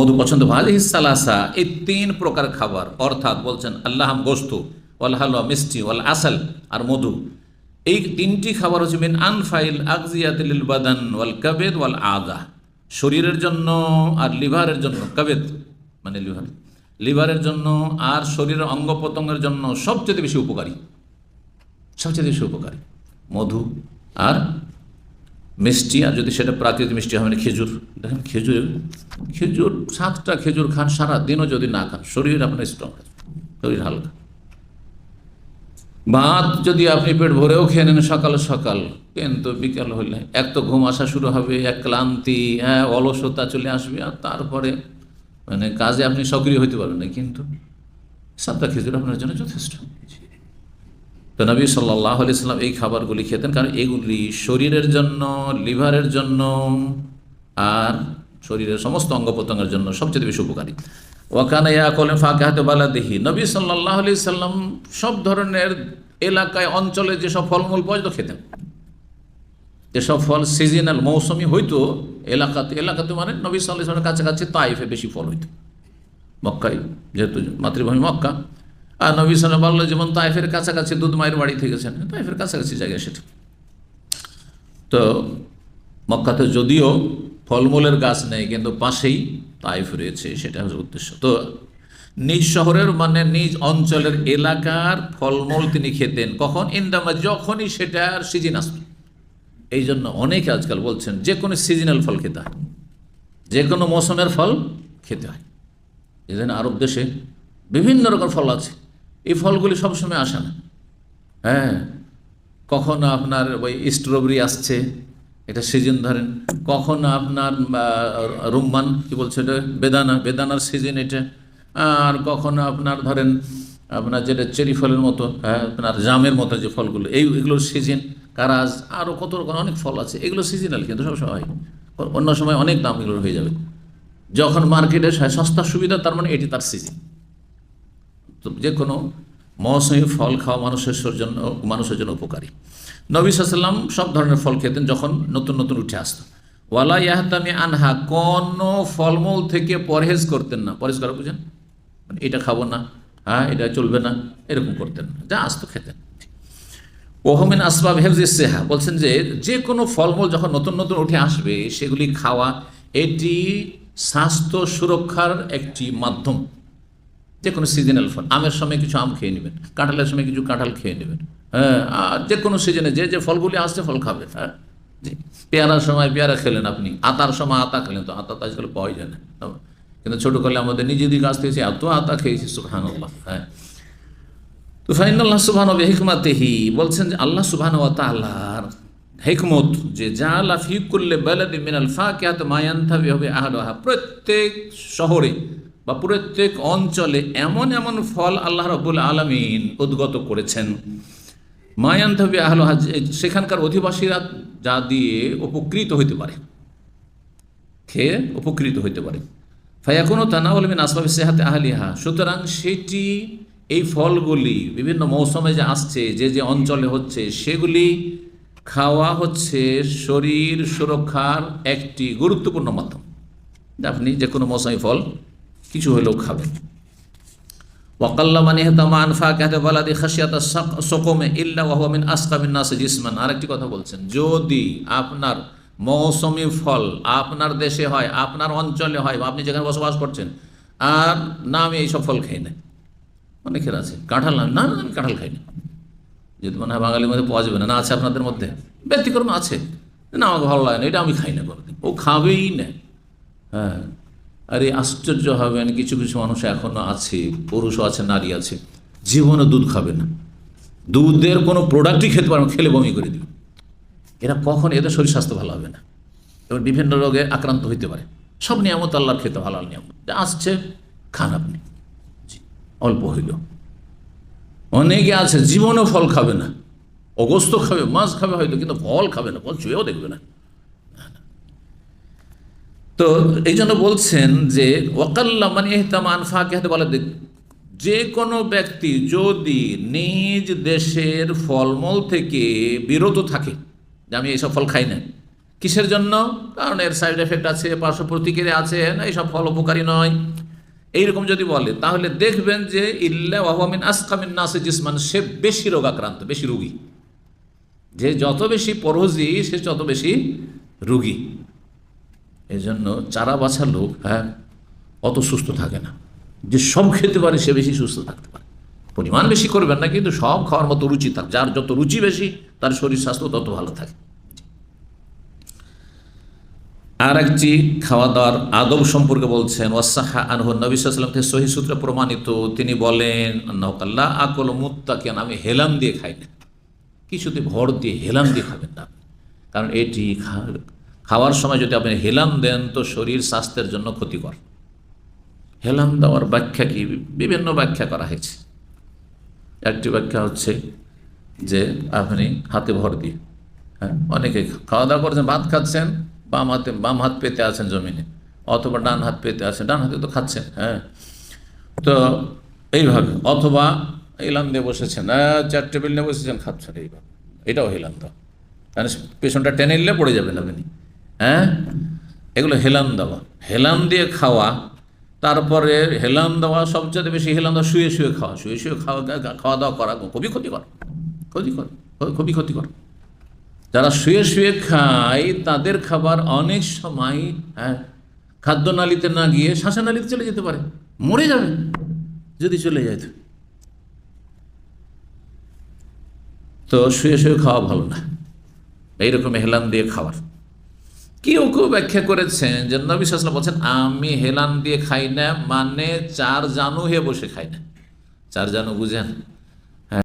মধু পছন্দ ভালো সালাসা, এই তিন প্রকার খাবার। অর্থাৎ বলছেন, আল্লাহাম গোস্ত ওয়াল হালুয়া মিষ্টি, ওয়াল আসাল আর মধু। এই তিনটি খাবার হচ্ছে মিন আনফাইল আকজিয়াতিল বাদান ওয়াল কাবেদ ওয়াল আদা। শরীরের জন্য আর লিভারের জন্য, কাবেদ মানে লিভার। লিভারের জন্য আর শরীরের অঙ্গ প্রত্যঙ্গের জন্য সবচেয়ে বেশি উপকারী। সবচেয়ে বেশি উপকারী। মধু আর মিষ্টি, আর যদি সেটা প্রাকৃতিক মিষ্টি হয় মানে খেজুর। দেখেন খেজুর খেজুর, সাতটা খেজুর খান সারা দিনও যদি না খান, শরীর আপনার স্ট্রং শরীর হালকা। ভাত যদি আপনি পেট ভরেও খেয়ে নেন সকাল সকাল, কিন্তু বিকাল হলে এক তো ঘুম আসা শুরু হবে, এক ক্লান্তি হ্যাঁ অলসতা চলে আসবে, আর তারপরে মানে কাজে আপনি সক্রিয় হইতে পারবেন না, কিন্তু সাতটা খেজুর আপনার জন্য যথেষ্ট। তো নবী সাল্লাহ আলিয়াল্লাম এই খাবারগুলি খেতেন কারণ এগুলি শরীরের জন্য, লিভারের জন্য আর শরীরের সমস্ত অঙ্গ প্রত্যঙ্গের জন্য সবচেয়ে বেশি উপকারী। ওয়াকানা কলেন ফাঁকে বালা দেহি নবী সাল্লাহ আলি সাল্লাম সব ধরনের এলাকায়, অঞ্চলে যেসব ফলমূল পাওয়া যেত খেতেন যেসব ফল সিজনাল মৌসুমি হইতো, এলাকাতে এলাকাতে মানে নবী সাল্লাহ কাছাকাছি তাইফে বেশি ফল হইতো। মক্কায়, যেহেতু মাতৃভূমি মক্কা আর নবী সাল্লাম বলল যেমন তাইফের কাছাকাছি দুধ মায়ের বাড়ি গেছেন তাইফের কাছাকাছি জায়গায় সেটা। তো মক্কাতে যদিও ফলমূলের গাছ নেই, কিন্তু পাশেই তাইফ রয়েছে, সেটা হচ্ছে উদ্দেশ্য। তো নিজ শহরের মানে নিজ অঞ্চলের এলাকার ফলমূল তিনি খেতেন। কখন? ইন্দামা যখনই সেটার সিজন আসত। এই জন্য অনেকে আজকাল বলছেন, যে কোনো সিজনাল ফল খেতে হয়। যে কোনো মৌসুমের ফল খেতে হয়। এই জন্য আরব দেশে বিভিন্ন রকম ফল আছে। এই ফলগুলি সবসময় আসে না। হ্যাঁ কখনো আপনার ওই স্ট্রবেরি আসছে, এটা সিজন ধরেন, কখনো আপনার রুম্মান, কি বলছে এটা বেদানা, বেদানার সিজন এটা। আর কখনো আপনার ধরেন, আপনার যেটা চেরি ফলের মতো হ্যাঁ আপনার জামের মতো যে ফলগুলো, এই এগুলোর সিজন, কারাজ আরও কত রকম, অনেক ফল আছে। এগুলো সিজনাল কিন্তু সবসময় অন্য সময় অনেক দাম এগুলো হয়ে যাবে। যখন মার্কেটে সস্তার সুবিধা, তার মানে এটি তার সিজন যে কোনো মৌসুমি ফল খাওয়া মানুষের জন্য মানুষের জন্য উপকারী। নবী সাল্লাম সব ধরনের ফল খেতেন যখন নতুন নতুন উঠে আসতো। ওয়ালা ইয়াহতামি আনহা, কোন ফলমূল থেকে পরহেজ করতেন না। পরহেজ করা বুঝেন? মানে এটা খাব না হ্যাঁ এটা চলবে না, এরকম করতেন না। যা আসতো খেতেন। ওহমেন আসবাব হেফজ সেহা, বলছেন যে যে কোনো ফলমূল যখন নতুন নতুন উঠে আসবে, সেগুলি খাওয়া এটি স্বাস্থ্য সুরক্ষার একটি মাধ্যম। যে কোনো সিজনাল ফল। আমের সময় কিছু আম খেয়ে নেবেন, কাঁঠালের সময় কিছু কাঁঠাল খেয়ে নেবেন হ্যাঁ আর যে কোনো সিজনে যে যে ফলগুলি আসছে ফল খাবে হ্যাঁ পেয়ারার সময় পেয়ারা খেলেন আপনি, আতার সময় আতা খেলেন, তো আতা তো আজকাল পাওয়াই যায় না কিন্তু ছোটোকালে আমাদের নিজেদের কাছ থেকে এত আতা খেয়েছি সুহান হ্যাঁ। তো ফাইনাল্লাহ সুবাহ হেকমাতেহি, বলছেন যে আল্লাহ সুবাহ তাল্লাহর হেকমত যে যা লাফি করলে বেলাদি মিনাল ফাকিয়াত মায়ান্থাবি হবে আহলাহা প্রত্যেক শহরে বা প্রত্যেক অঞ্চলে এমন এমন ফল আল্লাহ রবুল আলমিন উদ্গত করেছেন। মায়ান্থবী আহল হাজ সেখানকার অধিবাসীরা যা দিয়ে উপকৃত হইতে পারে। খেয়ে উপকৃত হইতে পারে। ফায়াকুনো তানাউল মিন আসবাব সেহাতে আহলিহা, সুতরাং সেটি, এই ফলগুলি বিভিন্ন মৌসুমে যে আসছে, যে যে অঞ্চলে হচ্ছে, সেগুলি খাওয়া হচ্ছে শরীর সুরক্ষার একটি গুরুত্বপূর্ণ মাধ্যম। আপনি যে কোনো মৌসুমি ফল কিছু হলেও খাবেন ওয়াকাল্লা মানে হেতামা আনফা কাহতে বালাদি খাসিয়াত সকমে ইল্লা ওয়াহমিন আসকামিন নাসে জিসমান। আরেকটি কথা বলছেন যদি আপনার মৌসুমি ফল আপনার দেশে হয় আপনার অঞ্চলে হয় বা আপনি যেখানে বসবাস করছেন আর না আমি এইসব ফল খাই না। অনেকের আছে কাঁঠাল না না আমি কাঁঠাল খাই না। যদি মনে হয় বাঙালির মধ্যে পাওয়া যাবে না না আছে আপনাদের মধ্যে। ব্যতিক্রম আছে। না আমাকে ভালো লাগে না এটা আমি খাই না কোনোদিন। ও খাবেই না। হ্যাঁ। আরে আশ্চর্য হবেন, কিছু কিছু মানুষ এখনও আছে, পুরুষও আছে, নারী আছে, জীবনে দুধ খাবে না। দুধের কোনো প্রোডাক্টই খেতে পারবে খেলে বমি করে দিবে। এরা কখন, এদের শরীর স্বাস্থ্য ভালো হবে না। এবং বিভিন্ন রোগে আক্রান্ত হইতে পারে। সব নিয়ামত আল্লাহর খেতে ভালো নিয়ামত। যা আসছে, খান আপনি। অল্প হইল। অনেকে আছে, জীবনেও ফল খাবে না। অগস্ত খাবে, মাছ খাবে হয়তো, কিন্তু ফল খাবে না, ফল চুয়েও দেখবে না। তো এই জন্য বলছেন যে, ওয়াকাল্লা মানে এহতামান ফাঁকে হাতে বলে যে কোনো ব্যক্তি যদি নিজ দেশের ফলমূল থেকে বিরত থাকে, যে আমি এইসব ফল খাই না কিসের জন্য? কারণ এর সাইড এফেক্ট আছে, পার্শ্ব প্রতিক্রিয়া আছে, না এইসব ফল উপকারী নয়। এইরকম যদি বলে, তাহলে দেখবেন যে, ইল্লা ওয়াহমিন আসকামিন নাসে জিসমান, সে বেশি রোগাক্রান্ত, বেশি রুগী। যে যত বেশি পরহজি সে তত বেশি রুগী। এই জন্য চারা বাছা লোক হ্যাঁ অত সুস্থ থাকে না। যে সব খেতে পারে, সে বেশি সুস্থ থাকতে পারে। পরিমাণ বেশি করবেন না, কিন্তু সব খাওয়ার মতো রুচি থাক যার যত রুচি বেশি, তার শরীর স্বাস্থ্য তত ভালো থাকে। আর একটি খাওয়া দাওয়ার আদব সম্পর্কে বলছেন, ওয়াসাহা আনহু নবী থেকে সহি সূত্রে প্রমাণিত। তিনি বলেন আল্লাহ আকল মুত্তাকিয়ান আমি হেলাম দিয়ে খাই না। কিছুতে ভর দিয়ে হেলাম দিয়ে খাবেন না কারণ এটি খাওয়ার সময় যদি আপনি হেলাম দেন, তো শরীর স্বাস্থ্যের জন্য ক্ষতিকর। হেলাম দেওয়ার ব্যাখ্যা কি? বিভিন্ন ব্যাখ্যা করা হয়েছে। একটি ব্যাখ্যা হচ্ছে যে আপনি হাতে ভর দিয়ে হ্যাঁ অনেকে খাওয়া দাওয়া করছেন, ভাত খাচ্ছেন, বাম হাতে, বাম হাত পেতে আছেন জমিনে, অথবা ডান হাত পেতে আছেন, ডান হাতে তো খাচ্ছেন হ্যাঁ। তো এইভাবে, অথবা এলাম দিয়ে বসেছেন চার টেবিল নিয়ে বসেছেন, খাচ্ছেন, এইভাবে। এটাও হেলান দেওয়া। মানে পেছনটা টেনে নিলে পড়ে যাবেন আপনি। হ্যাঁ? এগুলো হেলান দেওয়া। হেলান দিয়ে খাওয়া, তারপরে হেলান দেওয়া সবচেয়ে বেশি হেলান দেওয়া শুয়ে শুয়ে খাওয়া। শুয়ে শুয়ে খাওয়া খাওয়া দাওয়া করা খুবই ক্ষতিকর। ক্ষতিকর খুবই ক্ষতিকর। যারা শুয়ে শুয়ে খায়, তাদের খাবার অনেক সময় হ্যাঁ খাদ্যনালীতে না গিয়ে শ্বাসনালীতে চলে যেতে পারে। মরে যাবে যদি চলে যায় তো শুয়ে শুয়ে খাওয়া ভালো না। এইরকম হেলান দিয়ে খাবার। কেউ কেউ ব্যাখ্যা করেছেন যে নবী বলছেন, আমি হেলান দিয়ে খাই না মানে চার জানু হয়ে বসে খাই না। চার জানু বুঝেন?